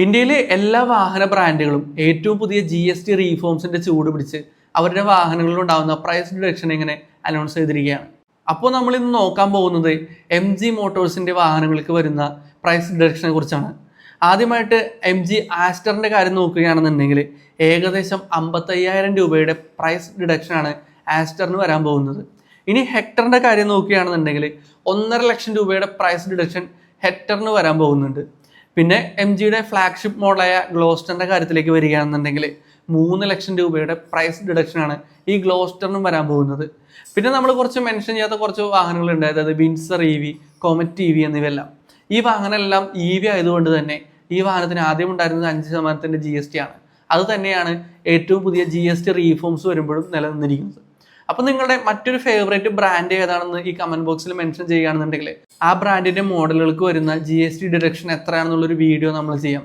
ഇന്ത്യയിലെ എല്ലാ വാഹന ബ്രാൻഡുകളും ഏറ്റവും പുതിയ ജി എസ് ടി റീഫോംസിന്റെ ചൂട് പിടിച്ച് അവരുടെ വാഹനങ്ങളിൽ ഉണ്ടാകുന്ന പ്രൈസ് ഡിഡക്ഷൻ ഇങ്ങനെ അനൗൺസ് ചെയ്തിരിക്കുകയാണ്. അപ്പോൾ നമ്മൾ ഇന്ന് നോക്കാൻ പോകുന്നത് എം ജി മോട്ടോഴ്സിന്റെ വാഹനങ്ങൾക്ക് വരുന്ന പ്രൈസ് ഡിഡക്ഷനെ കുറിച്ചാണ്. ആദ്യമായിട്ട് എം ജി ആസ്റ്ററിന്റെ കാര്യം നോക്കുകയാണെന്നുണ്ടെങ്കിൽ ഏകദേശം അമ്പത്തയ്യായിരം രൂപയുടെ പ്രൈസ് ഡിഡക്ഷനാണ് ആസ്റ്ററിന് വരാൻ പോകുന്നത്. ഇനി ഹെക്ടറിന്റെ കാര്യം നോക്കുകയാണെന്നുണ്ടെങ്കിൽ ഒന്നര ലക്ഷം രൂപയുടെ പ്രൈസ് ഡിഡക്ഷൻ ഹെക്ടറിന് വരാൻ പോകുന്നുണ്ട്. പിന്നെ എം ജിയുടെ ഫ്ലാഗ്ഷിപ്പ് മോഡലായ ഗ്ലോസ്റ്ററിന്റെ കാര്യത്തിലേക്ക് വരികയാണെന്നുണ്ടെങ്കിൽ മൂന്ന് ലക്ഷം രൂപയുടെ പ്രൈസ് ഡിഡക്ഷനാണ് ഈ ഗ്ലോസ്റ്ററിനും വരാൻ പോകുന്നത്. പിന്നെ നമ്മൾ കുറച്ച് മെൻഷൻ ചെയ്യാത്ത കുറച്ച് വാഹനങ്ങളുണ്ട്. അതായത് Windsor E V Comet E V എന്നിവയെല്ലാം. ഈ വാഹനമെല്ലാം ഇ വി ആയതുകൊണ്ട് തന്നെ ഈ വാഹനത്തിന് ആദ്യം ഉണ്ടായിരുന്നത് അഞ്ച് ശതമാനത്തിന്റെ ജി എസ് ടി ആണ്. അത് തന്നെയാണ് ഏറ്റവും പുതിയ ജി എസ് ടി റീഫോംസ് വരുമ്പോഴും നിലനിന്നിരിക്കുന്നത്. അപ്പോൾ നിങ്ങളുടെ മറ്റൊരു ഫേവറേറ്റ് ബ്രാൻഡ് ഏതാണെന്ന് ഈ കമന്റ് ബോക്സിൽ മെൻഷൻ ചെയ്യുകയാണെന്നുണ്ടെങ്കിൽ ആ ബ്രാൻഡിന്റെ മോഡലുകൾക്ക് വരുന്ന ജി എസ് ടി ഡിഡക്ഷൻ എത്രയാണെന്നുള്ളൊരു വീഡിയോ നമ്മൾ ചെയ്യാം.